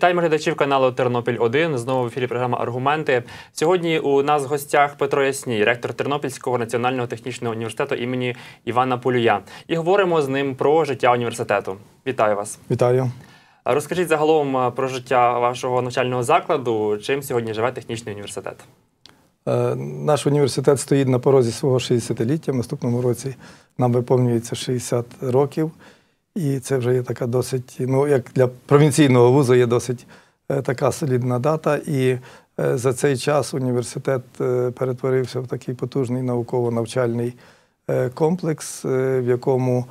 Вітаємо глядачів каналу Тернопіль 1 Знову в ефірі програма Аргументи. Сьогодні у нас в гостях Петро Ясній, ректор Тернопільського національного технічного університету імені Івана Полюя. І говоримо з ним про життя університету. Вітаю вас. Вітаю. Розкажіть загалом е, про життя вашого навчального закладу. Чим сьогодні живе технічний університет? Е, Наш університет стоїть на порозі свого 60-ліття. В наступному році нам виповнюється 60 років. І це вже є така досить, ну як для провінційного вузу є досить е, така солідна дата. І е, за цей час університет е, перетворився в такий потужний науково-навчальний комплекс, в якому,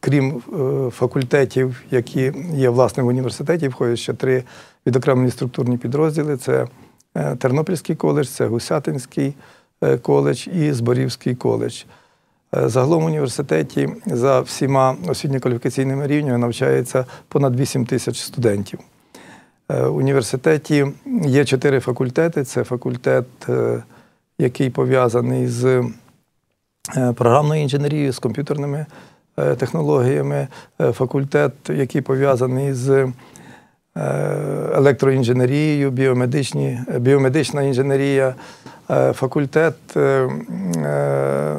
крім факультетів, які є власне в університеті, входять ще три відокремлені структурні підрозділи: це Тернопільський коледж, це Гусятинський коледж і Зборівський коледж. Е, Загалом в університеті за всіма освітньо-кваліфікаційними рівнями навчається понад 8 тисяч студентів. Е, В університеті є чотири факультети. Це факультет, е, який пов'язаний з е, програмною інженерією, з комп'ютерними е, технологіями, е, факультет, який пов'язаний з е, електроінженерією, біомедична інженерія, е, факультет е, е,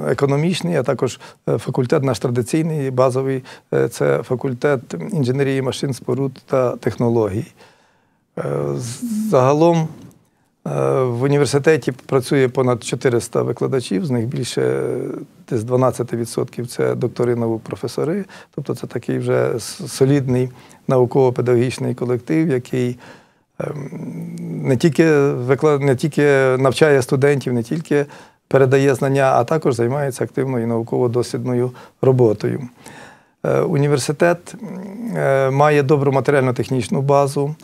економічний, а також е, факультет наш традиційний, базовий е, це факультет інженерії машин, споруд та технологій. Е, Загалом е, в університеті працює понад 400 викладачів, з них більше е, десь 12% це доктори професори. Тобто це такий вже солідний науково-педагогічний колектив, який не тільки, викла- не тільки навчає студентів, не тільки передає знання, а також займається активною науково-дослідною роботою. Е, Університет е, має добру матеріально-технічну базу.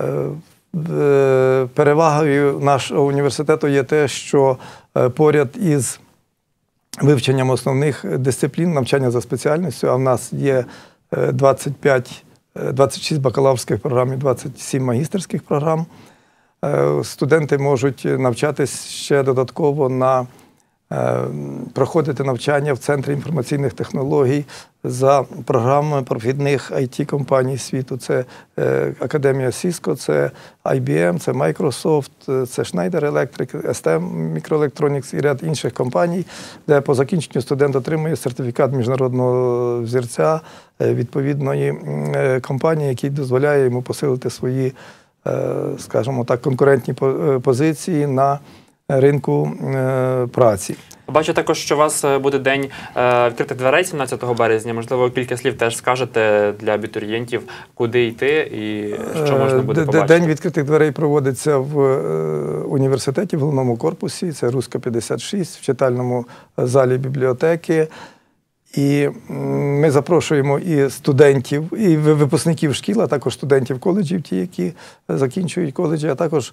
Е, Перевагою нашого університету є те, що поряд із вивченням основних дисциплін навчання за спеціальністю, а в нас є е, 25, е, 26 бакалаврських програм і 27 магістерських програм. Е, Студенти можуть навчатись ще додатково на е, проходити навчання в Центрі інформаційних технологій за програмами провідних it компаній світу. Це е, Академія Cisco, це IBM, це Microsoft, е, це Schneider Electric, STM Microelectronics і ряд інших компаній, де по закінченню студент отримує сертифікат міжнародного взірця е, відповідної е, компанії, який дозволяє йому посилити свої, е, скажімо так, конкурентні е, позиції на ринку е, праці. Бачу також, що у вас е, буде день е, відкритих дверей 17 березня. Можливо, кілька слів теж скажете для абітурієнтів, куди йти і що можна буде побачити. День відкритих дверей проводиться в університеті в головному корпусі. Це Руська 56 в читальному залі бібліотеки. І ми запрошуємо і студентів, і випускників шкіл, а також студентів коледжів, ті, які закінчують коледжі, а також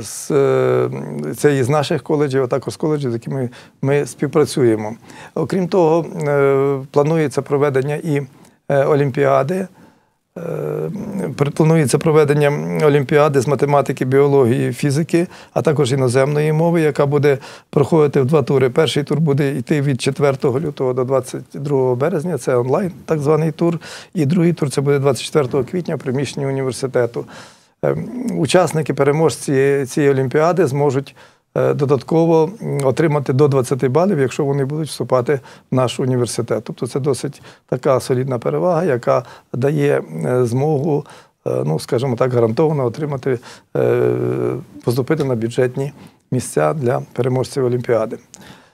з, е, це і з наших коледжів, а також з коледжів, з якими ми співпрацюємо. Окрім того, е, планується проведення і е, олімпіади. Е, Планується проведення Олімпіади з математики, біології, фізики, а також іноземної мови, яка буде проходити в два тури. Перший тур буде йти від 4 лютого до 22 березня, це онлайн, так званий тур. І другий тур це буде 24 квітня в приміщенні університету. Е, Учасники, переможці цієї олімпіади зможуть е, додатково отримати до 20 балів, якщо вони будуть вступати в наш університет. Тобто це досить така солідна перевага, яка дає е, змогу, ну скажімо так, гарантовано отримати, поступити на бюджетні місця для переможців Олімпіади.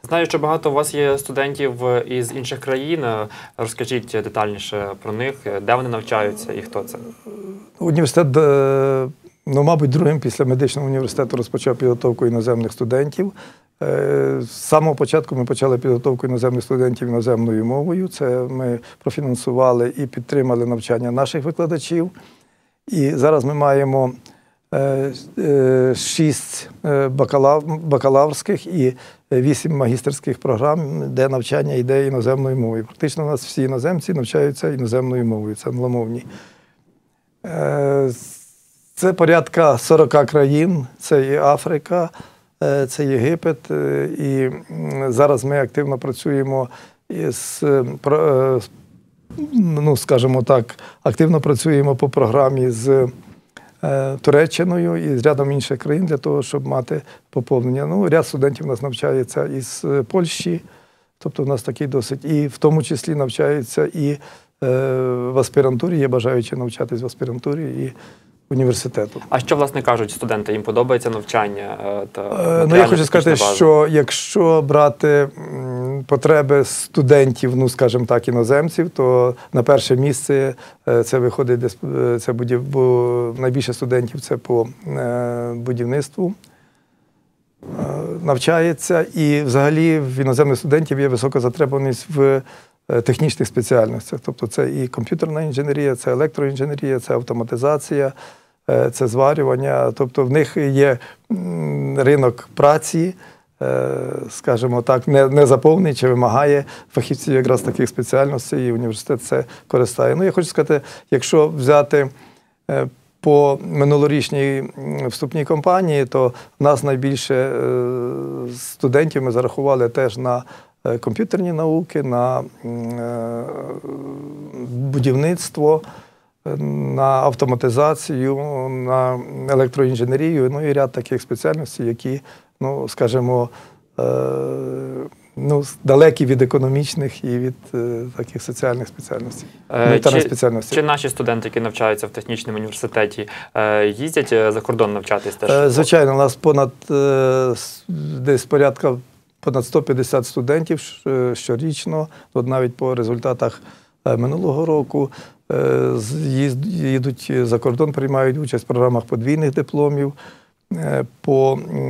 Знаю, що багато у вас є студентів е, із інших країн. Е, Розкажіть детальніше про них, е, де вони навчаються і хто це. Університет, ну, мабуть, другим після медичного університету розпочав підготовку іноземних студентів. З самого початку ми почали підготовку іноземних студентів іноземною мовою. Це ми профінансували і підтримали навчання наших викладачів. І зараз ми маємо шість е, бакалав- бакалаврських і вісім магістерських програм, де навчання йде іноземною мовою. Практично у нас всі іноземці навчаються іноземною мовою, це англомовні. Е, Це порядка 40 країн, це і Африка, е, це Єгипет. е, І зараз ми активно працюємо е, е, з ну, скажімо так, активно працюємо по програмі з е, Туреччиною і з рядом інших країн для того, щоб мати поповнення. Ну, ряд студентів у нас навчається із е, Польщі, тобто в нас такий досить, і в тому числі навчаються і е, в аспірантурі, є бажаючі навчатись в аспірантурі. І університету. А що власне кажуть студенти? Їм подобається навчання? е, Та Е, Ну, я хочу сказати, база? що якщо брати потреби студентів, ну скажімо так, іноземців, то на перше місце е, це виходить це будів, бо найбільше студентів це по будівництву. Навчається, і взагалі в іноземних студентів є висока затребуваність в технічних спеціальностях. Тобто це і комп'ютерна інженерія, це електроінженерія, це автоматизація, це зварювання. Тобто в них є ринок праці, е, скажімо так, не, не заповнений чи вимагає фахівців якраз таких спеціальностей, і університет це користає. Ну, я хочу сказати, якщо взяти е, по минулорічній вступній кампанії, то в нас найбільше е, студентів ми зарахували теж на е, комп'ютерні науки, на е, будівництво, е, на автоматизацію, на електроінженерію, ну і ряд таких спеціальностей, які, ну, скажімо, е, ну, далекі від економічних і від е, таких соціальних спеціальностей. Е, чи, спеціальностей. чи наші студенти, які навчаються в технічному університеті, е, їздять е, за кордон навчатись теж? Е, Звичайно, у нас понад е, десь порядка понад 150 студентів е, щорічно. От навіть по результатах минулого року їдуть за кордон, приймають участь в програмах подвійних дипломів. е, По е,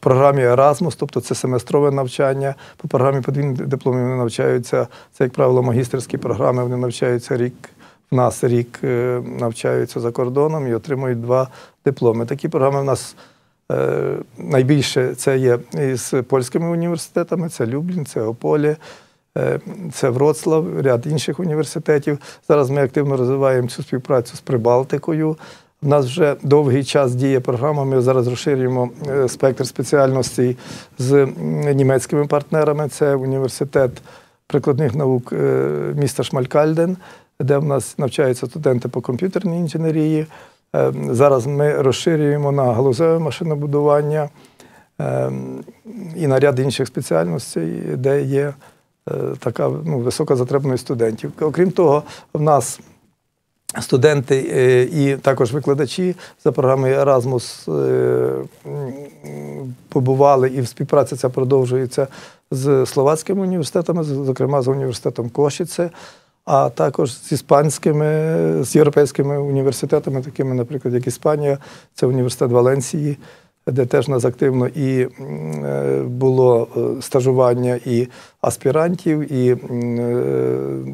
програмі Erasmus, тобто це семестрове навчання. По програмі подвійних дипломів вони навчаються. Це, як правило, магістерські програми. Вони навчаються рік в нас рік е, навчаються за кордоном і отримують два дипломи. Такі програми в нас е, найбільше це є із польськими університетами, це Люблін, це Ополі, е, це Вроцлав, ряд інших університетів. Зараз ми активно розвиваємо цю співпрацю з Прибалтикою. У нас вже довгий час діє програма. Ми зараз розширюємо е, спектр спеціальностей з німецькими партнерами. Це університет прикладних наук е, міста Шмалькальден, де в нас навчаються студенти по комп'ютерній інженерії. Е, Зараз ми розширюємо на галузеве машинобудування е, і на ряд інших спеціальностей, де є е, така ну, висока затребуваність студентів. Окрім того, в нас студенти е, і також викладачі за програмою Erasmus е, побували і співпраця ця продовжується з словацькими університетами, зокрема з університетом Кошіце, а також з іспанськими, з європейськими університетами, такими, наприклад, як Іспанія, це університет Валенсії, де теж нас активно і е, було е, стажування і аспірантів, і е,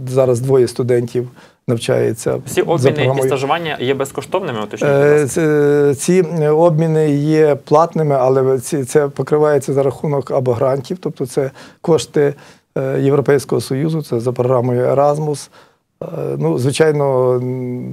зараз двоє студентів навчається. Всі обміни і стажування є безкоштовними, уточніть, Ці обміни є платними, але це покривається за рахунок або грантів, тобто це кошти Європейського Союзу, це за програмою Erasmus. Е, Ну, звичайно,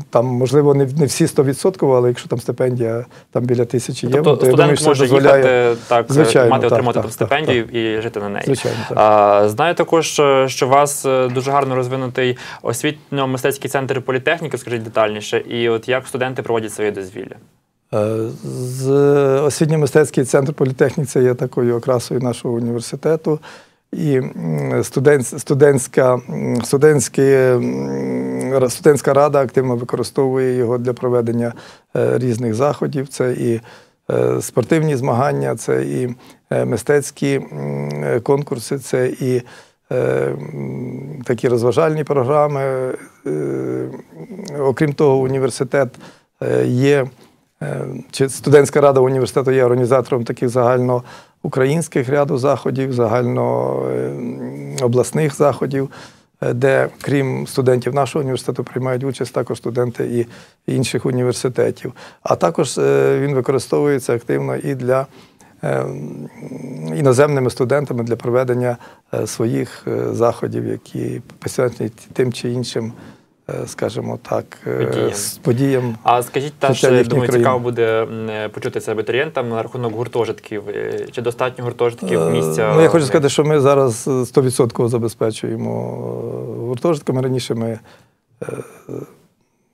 там можливо не, не всі 100%, але якщо там стипендія там біля тисячі євро, Тобто то я думаю, що може дозволяє. їхати так, Звичайно, мати так, отримати так, там так, стипендію і жити на неї. Звичайно, так. А, знаю також, е, що у вас е, дуже гарно розвинутий освітньо-мистецький центр політехніки, скажіть детальніше, і от як студенти проводять своє дозвілля. Е, З освітньо-мистецький центр політехніки це є такою окрасою нашого університету. І студентська, студентська рада активно використовує його для проведення е, різних заходів. Це і е, спортивні змагання, це і е, мистецькі конкурси, це і такі розважальні програми. Окрім того, університет є. Е, Чи студентська рада університету є організатором таких загальноукраїнських ряду заходів, загальнообласних заходів, е, де, крім студентів нашого університету, приймають участь також студенти і інших університетів. А також е, він використовується активно і для е, іноземними студентами для проведення е, своїх е, заходів, які присвячені тим чи іншим е, скажімо так, е, Подіям. з подіям. А скажіть Хоча я думаю, цікаво буде м, е, почути це абітурієнтам на рахунок гуртожитків. Е, Чи достатньо гуртожитків місця? Ну, я хочу сказати, що ми зараз е, 100% забезпечуємо е, гуртожитками. Раніше ми, е,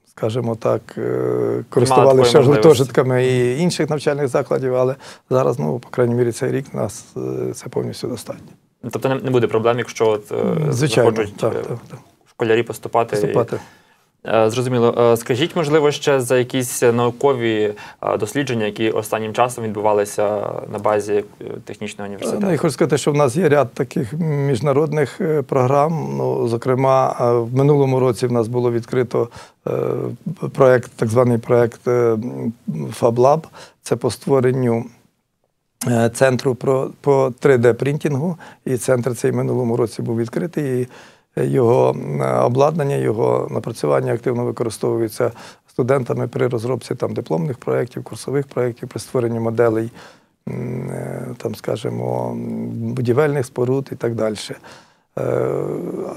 скажімо так, е, користувалися гуртожитками і інших навчальних закладів, але зараз, ну, по крайній мірі, цей рік нас е, це повністю достатньо. Тобто не буде проблем, якщо от, е, Звичайно, захочуть так, е, так, так. Школярі поступати. Поступати. Е, Зрозуміло. Е, Скажіть, можливо, ще за якісь наукові е, дослідження, які останнім часом відбувалися на базі технічного університету? Ну, я хочу сказати, що в нас є ряд таких міжнародних програм. Ну, зокрема, в минулому році в нас було відкрито проект, так званий проект FabLab. Це по створенню центру про, по 3D-принтингу. І центр цей минулому році був відкритий. І його обладнання, його напрацювання активно використовується студентами при розробці там, дипломних проєктів, курсових проєктів, при створенні моделей е, там, скажімо, будівельних споруд і так далі. Е,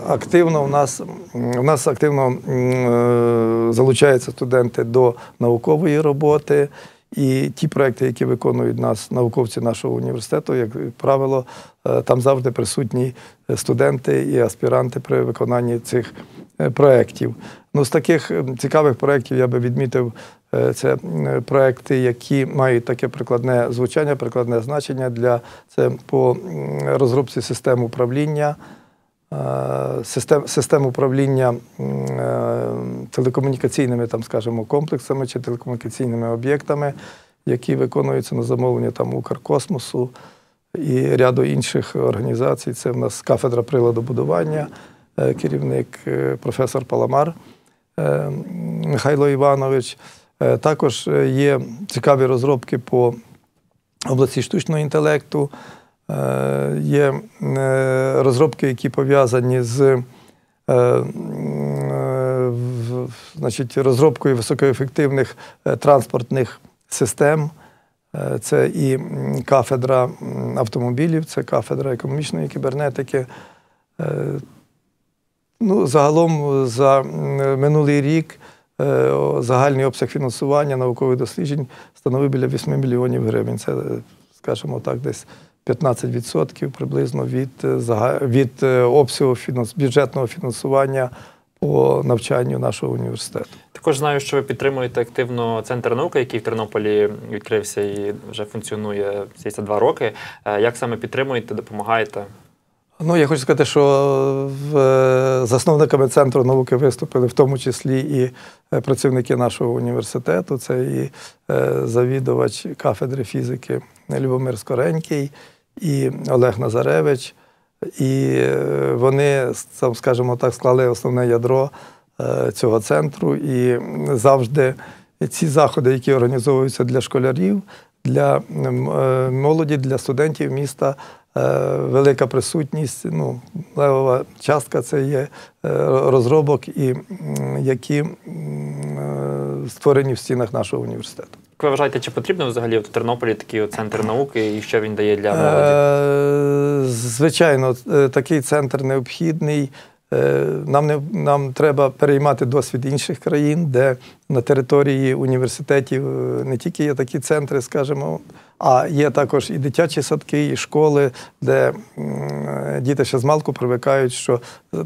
Активно у нас, у нас активно е, залучаються студенти до наукової роботи. І ті проекти, які виконують нас, науковці нашого університету, як правило, е, там завжди присутні студенти і аспіранти при виконанні цих е, проєктів. Ну, з таких цікавих проєктів я би відмітив е, це м, проекти, які мають таке прикладне звучання, прикладне значення для це по розробці систем управління. Е, Систем, систем управління е, телекомунікаційними, там, скажімо, комплексами чи телекомунікаційними об'єктами, які виконуються на замовлення там, Укркосмосу і ряду інших організацій. Це в нас кафедра приладобудування, е, керівник професор Паламар Михайло Іванович. Також є цікаві розробки по області штучного інтелекту. Е, Є е, розробки, які пов'язані з е, значить, розробкою високоефективних транспортних систем. Це і кафедра автомобілів, це кафедра економічної кібернетики. Ну, загалом за минулий рік загальний обсяг фінансування наукових досліджень становив біля 8 мільйонів гривень. Це, скажімо так, десь 15% приблизно від, е, від е, обсягу фінанс- бюджетного фінансування по навчанню нашого університету. Також знаю, що ви підтримуєте активно центр науки, який в Тернополі відкрився і вже функціонує здається, два роки. Е, Як саме підтримуєте, допомагаєте? Ну, я хочу сказати, що засновниками центру науки виступили в тому числі і працівники нашого університету. Це і завідувач кафедри фізики Любомир Скоренький, і Олег Назаревич. І е, вони, скажімо так, склали основне ядро е, цього центру. І завжди ці заходи, які організовуються для школярів, для е, молоді, для студентів міста, велика присутність. Ну, левова частка це є е, розробок, і, які е, створені в стінах нашого університету. Як ви вважаєте, чи потрібно взагалі в Тернополі такий центр науки і що він дає для молоді? Е, Звичайно, е, такий центр необхідний. Е, Нам не нам треба переймати досвід інших країн, де на території університетів е, не тільки є такі центри, скажімо, а є також і дитячі садки, і школи, де діти ще з малку привикають, що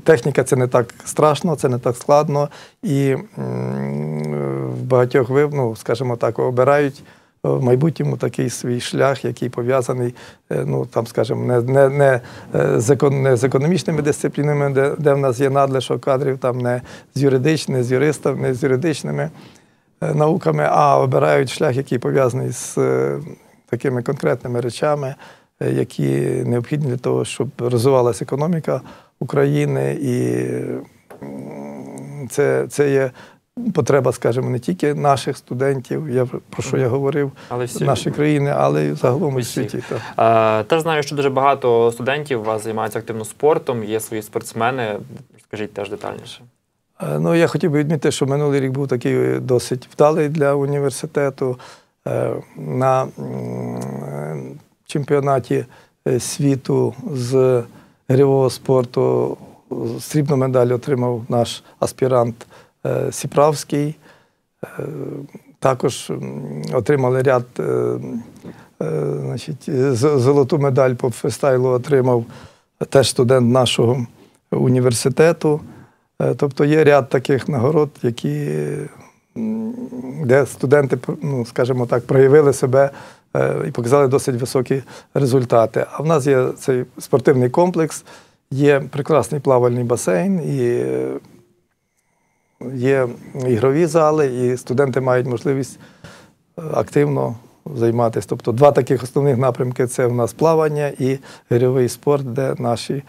техніка це не так страшно, це не так складно, і в багатьох ну, скажімо так, обирають в майбутньому такий свій шлях, який пов'язаний, е, ну там, скажімо, не, не, не, е, не з економічними дисциплінами, де, де в нас є надлишок кадрів, там не з юридичними, з юристами, не з юридичними е, науками, а обирають шлях, який пов'язаний з такими конкретними речами, які необхідні для того, щоб розвивалася економіка України, і це, це є потреба, скажімо, не тільки наших студентів, я про що я говорив, Але всі нашої країни, але й загалом у світі. Так. Теж знаю, що дуже багато студентів у вас займаються активно спортом, є свої спортсмени. Скажіть теж детальніше. Е, Ну, я хотів би відмітити, що минулий рік був такий досить вдалий для університету. Е, На чемпіонаті е, світу з грівого спорту срібну медаль отримав наш аспірант Сіправський. Е, Також отримали ряд, е, е, значить, золоту медаль по фристайлу отримав теж студент нашого університету. Е, Тобто є ряд таких нагород, які, де студенти, ну, скажімо так, проявили себе е, і показали досить високі результати. А в нас є цей спортивний комплекс, є прекрасний плавальний басейн і е, є ігрові зали, і студенти мають можливість е, активно займатися. Тобто два таких основних напрямки це в нас плавання і ігровий спорт, де наші,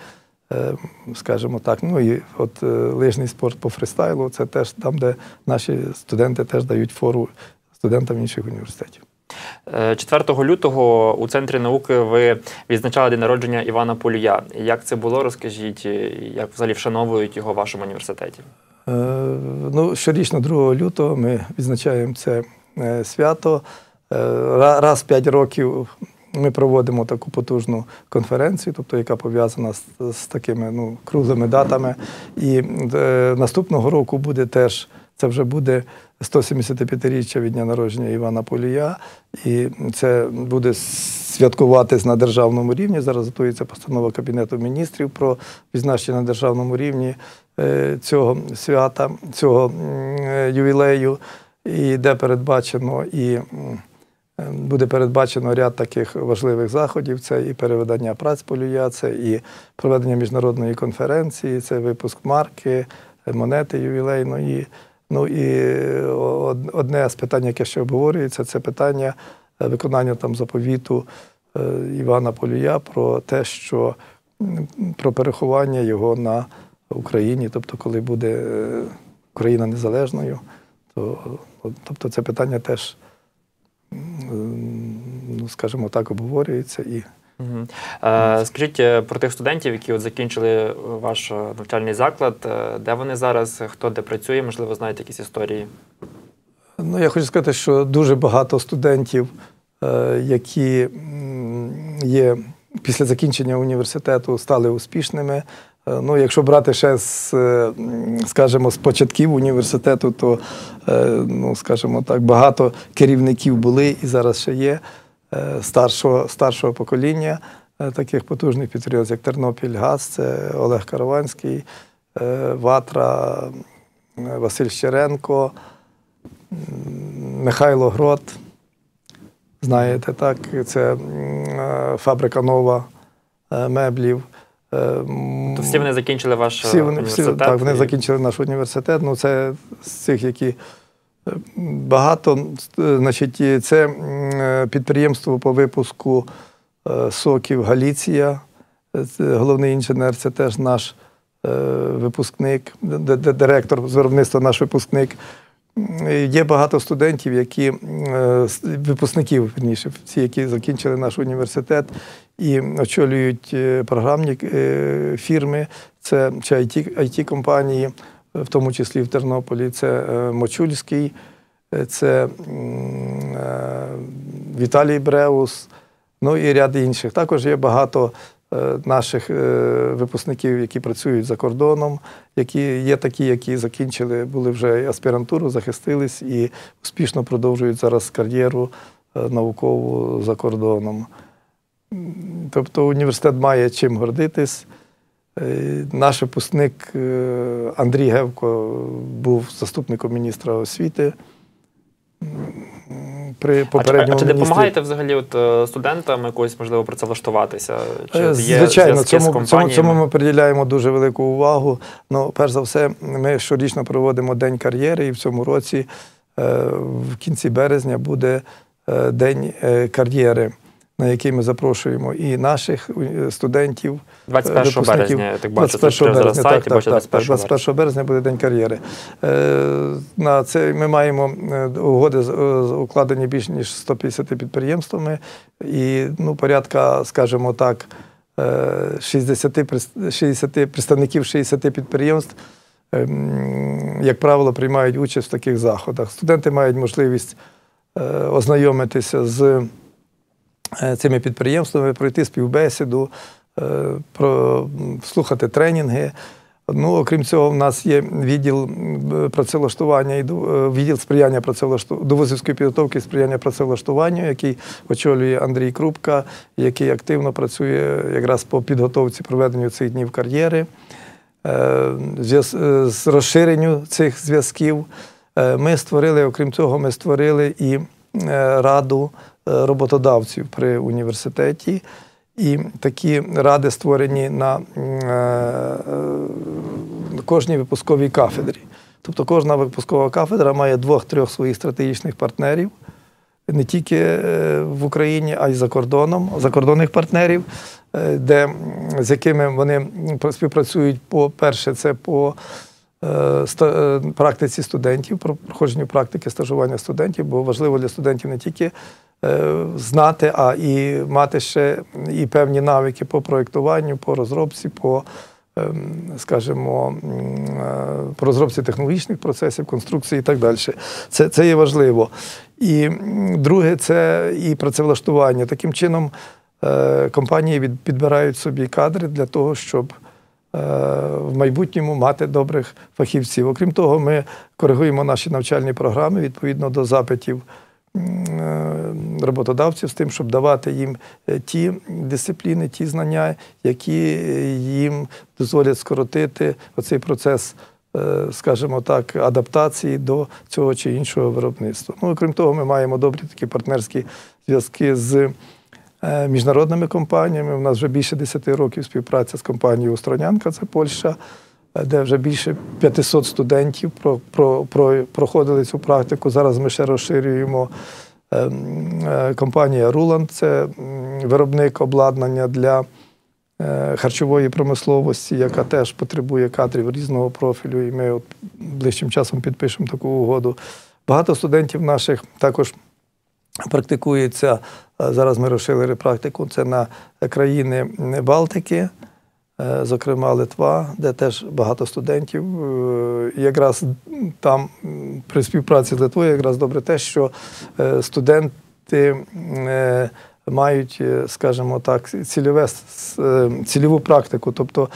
е, скажімо так, ну і от е, лижний спорт по фристайлу, це теж там, де наші студенти теж дають фору студентам інших університетів. Е, 4 лютого у центрі науки ви відзначали день народження Івана Полія. Як це було? Розкажіть, як взагалі вшановують його в вашому університеті? Е, Ну, щорічно 2 лютого ми відзначаємо це е, свято. Е, Раз в 5 років ми проводимо таку потужну конференцію, тобто яка пов'язана з, з такими ну, круглими датами. І е, наступного року буде теж, це вже буде 175-річчя від дня народження Івана Полія. І це буде святкуватись на державному рівні. Зараз готується постанова Кабінету міністрів про відзначення на державному рівні цього свята, цього е, ювілею, і де передбачено і е, буде передбачено ряд таких важливих заходів. Це і переведення праць полюя, це і проведення міжнародної конференції, це випуск марки, е, монети ювілейної. Ну і одне з питань, яке ще обговорюється, це питання е, виконання там заповіту е, Івана Полюя про те, що про переховання його на Україні, тобто, коли буде е, Україна незалежною, то тобто це питання теж, ну, скажімо так, обговорюється і. Е, Скажіть е, про тих студентів, які от закінчили ваш е, навчальний заклад. Де вони зараз? Хто де працює? Можливо, знаєте якісь історії? Ну, я хочу сказати, що дуже багато студентів, які є після закінчення університету, стали успішними. Е, Ну, якщо брати ще з, е, скажімо, з початків університету, то, е, ну, скажімо так, багато керівників були і зараз ще є старшого, старшого покоління таких потужних підприємств, як Тернопіль Газ, це Олег Караванський, Ватра, Василь Щеренко. Михайло Грот, знаєте, так, це фабрика нова меблів. То всі вони закінчили ваш всі вони, всі, університет? так, вони і- закінчили наш університет. Ну, це з цих, які е, багато, е, значить, це е, підприємство по випуску соків Галіція. Головний інженер, це теж наш випускник, директор з виробництва наш випускник. М, Є багато студентів, які е, випускників, верніше, ці, які закінчили наш університет і очолюють е, програмні е, фірми, це чи IT, IT-компанії, в тому числі в Тернополі, це е, Мочульський, е, це е, Віталій Бреус, ну і ряд інших. Також є багато е, наших е, випускників, які працюють за кордоном, які є такі, які закінчили, були вже аспірантуру, захистились і успішно продовжують зараз кар'єру е, наукову за кордоном. Тобто університет має чим гордитись. Е, Наш випускник е, Андрій Гевко був заступником міністра освіти. При А чи, попередньому а чи міністрі. допомагаєте взагалі от, е, студентам якось, можливо, працевлаштуватися? Чи Е, є Звичайно, цьому, цьому, цьому ми приділяємо дуже велику увагу. Ну, перш за все, ми щорічно проводимо День кар'єри, і в цьому році, е, в кінці березня, буде День кар'єри, на який ми запрошуємо і наших е, студентів. 21 березня, я так бачу, 21 березня, так, так, так, 21 березня буде День кар'єри. Е, На це ми маємо е, угоди е, укладені більш ніж 150 підприємствами і ну, порядка, скажімо так, е, 60, 60 представників 60 підприємств, ем, як правило, приймають участь в таких заходах. Студенти мають можливість е, ознайомитися з е, цими підприємствами, пройти співбесіду, е, про, слухати тренінги. Ну, окрім цього, в нас є відділ працевлаштування і е, відділ сприяння працевлашту... довозівської підготовки і сприяння працевлаштуванню, який очолює Андрій Крупка, який активно працює якраз по підготовці проведенню цих днів кар'єри, е, е, з розширенню цих зв'язків. Е, Ми створили, окрім цього, ми створили і е, раду е, роботодавців при університеті. І такі ради створені на е, е, кожній випусковій кафедрі. Тобто кожна випускова кафедра має двох-трьох своїх стратегічних партнерів, не тільки е, в Україні, а й за кордоном, закордонних партнерів, е, де, з якими вони співпрацюють, це по е, ста- е, практиці студентів, про проходженню практики стажування студентів, бо важливо для студентів не тільки е, знати, а і мати ще і певні навики по проєктуванню, по розробці, по, ем, скажімо, е, по розробці технологічних процесів, конструкції і так далі. Це, це є важливо. І друге, це і працевлаштування. Таким чином, е, компанії підбирають собі кадри для того, щоб е, в майбутньому мати добрих фахівців. Окрім того, ми коригуємо наші навчальні програми відповідно до запитів е, роботодавців з тим, щоб давати їм е, ті дисципліни, ті знання, які їм дозволять скоротити оцей процес. е, Скажімо так, адаптації до цього чи іншого виробництва. Ну, окрім того, ми маємо добрі такі партнерські зв'язки з е, міжнародними компаніями. У нас вже більше 10 років співпраця з компанією Остронянка, це Польща, е, де вже більше 500 студентів про, про, про, проходили цю практику. Зараз ми ще розширюємо. Е, м, е, Компанія Руланд це виробник обладнання для е, харчової промисловості, яка теж потребує кадрів різного профілю, і ми от ближчим часом підпишемо таку угоду. Багато студентів наших також практикується. е, Зараз ми розширили практику. Це на країни Балтики, зокрема Литва, де теж багато студентів. Е, якраз там при співпраці з Литвою якраз добре те, що е, студенти е, мають, е, скажімо так, цільове, е, цільову практику. Тобто е,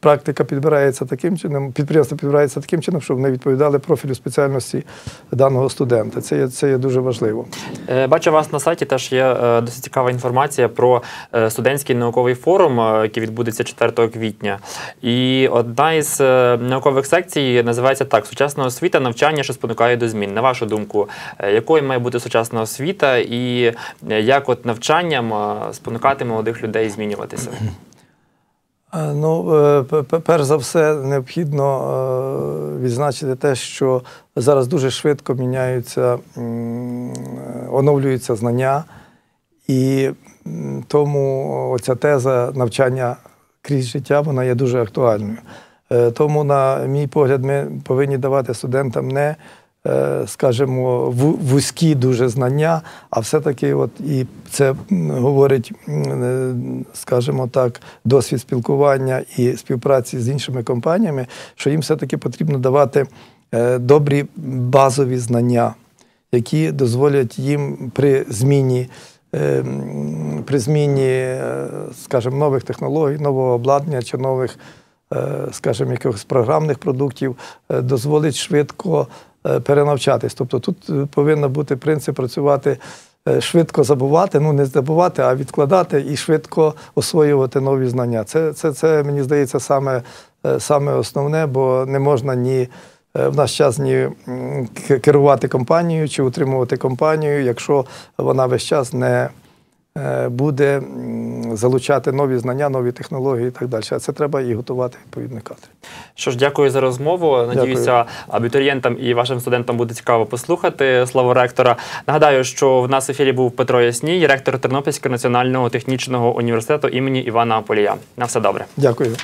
практика підбирається таким чином, підприємство підбирається таким чином, щоб вони відповідали профілю спеціальності даного студента. Це є, це є дуже важливо. Е, Бачу, вас на сайті теж є е, досить цікава інформація про е, студентський науковий форум, е, який відбудеться 4 квітня. І одна із е, наукових секцій називається так: сучасна освіта, навчання, що спонукає до змін. На вашу думку, е, якою має бути сучасна освіта, і е, як от навчанням е, спонукати молодих людей змінюватися? Е, Ну, е, перш за все, необхідно е, відзначити те, що зараз дуже швидко міняються, оновлюються знання, і тому оця теза навчання крізь життя вона є дуже актуальною. Тому, на мій погляд, ми повинні давати студентам не, скажімо, ву- вузькі дуже знання, а все-таки, от і це говорить, е, скажімо так, досвід спілкування і співпраці з іншими компаніями, що їм все-таки потрібно давати е, добрі базові знання, які дозволять їм при зміні. е, При зміні, е, скажімо, нових технологій, нового обладнання чи нових, е, скажімо, якихось програмних продуктів, е, дозволить швидко е, перенавчатись. Тобто тут е, повинен бути принцип працювати е, швидко забувати, ну не забувати, а відкладати і швидко освоювати нові знання. Це, це, це мені здається, саме, е, саме основне, бо не можна ні. е, В наш час ні керувати компанією чи утримувати компанію, якщо вона весь час не е, буде залучати нові знання, нові технології і так далі. А це треба і готувати відповідний кадр. Що ж, дякую за розмову. Надіюся, абітурієнтам і вашим студентам буде цікаво послухати слово ректора. Нагадаю, що в нас в ефірі був Петро Ясній, ректор Тернопільського національного технічного університету імені Івана Полія. На все добре. Дякую.